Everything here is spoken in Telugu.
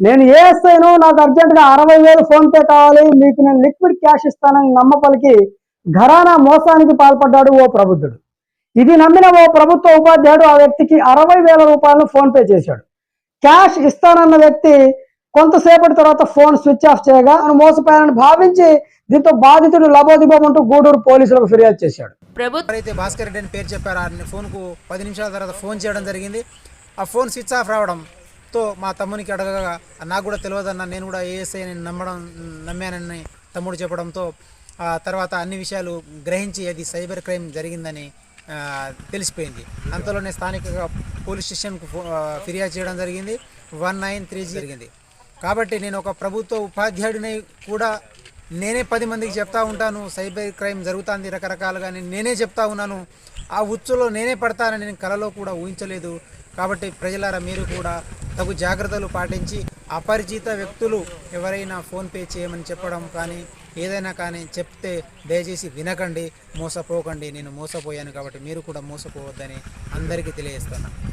నేను ఏఎస్ఐను నాకు అర్జెంటుగా అరవై వేలు ఫోన్ పే కావాలి మీకు నేను లిక్విడ్ క్యాష్ ఇస్తానని నమ్మపలికి ఘరానా మోసానికి పాల్పడ్డాడు ఓ ప్రబుద్ధుడు. ఇది నమ్మిన ఓ ప్రభుత్వ ఉపాధ్యాయుడు ఆ వ్యక్తికి అరవై వేల రూపాయలను ఫోన్ పే చేశాడు. క్యాష్ ఇస్తానన్న వ్యక్తి కొంతసేపటి తర్వాత ఫోన్ స్విచ్ ఆఫ్ చేయగా మోసపోయానని భావించి దీంతో బాధితుడు లబోదిబోమంటూ గూడూరు పోలీసులకు ఫిర్యాదు చేశాడు. ప్రభుత్వ భాస్కర్ రెడ్డి అని పేరు చెప్పారో ఆ ఫోన్కు పది నిమిషాల తర్వాత ఫోన్ చేయడం జరిగింది. ఆ ఫోన్ స్విచ్ ఆఫ్ తో మా తమ్మునికి అడగగా నాకు కూడా తెలియదన్న నేను కూడా ఏఎస్ఐ అని నమ్మడం నమ్మానని తమ్ముడు చెప్పడంతో ఆ తర్వాత అన్ని విషయాలు గ్రహించి అది సైబర్ క్రైమ్ జరిగిందని తెలిసిపోయింది. అంతలోనే స్థానిక పోలీస్ స్టేషన్కు ఫో- ఫిర్యాదు చేయడం జరిగింది. వన్ నైన్ త్రీ జరిగింది. కాబట్టి నేను ఒక ప్రభుత్వ ఉపాధ్యాయుడిని కూడా నేనే పది మందికి చెప్తా ఉంటాను. సైబర్ క్రైమ్ జరుగుతుంది రకరకాలుగా నేను నేనే చెప్తా ఉన్నాను. ఆ ఉచ్చులో నేనే పడతానని నేను కలలో కూడా ఊహించలేదు. కాబట్టి ప్రజలారా మీరు కూడా తగు జాగ్రత్తలు పాటించి అపరిచిత వ్యక్తులు ఎవరైనా ఫోన్పే చేయమని చెప్పడం కానీ ఏదైనా కానీ చెప్తే దయచేసి వినకండి మోసపోకండి. నేను మోసపోయాను కాబట్టి మీరు కూడా మోసపోవద్దని అందరికీ తెలియజేస్తున్నాను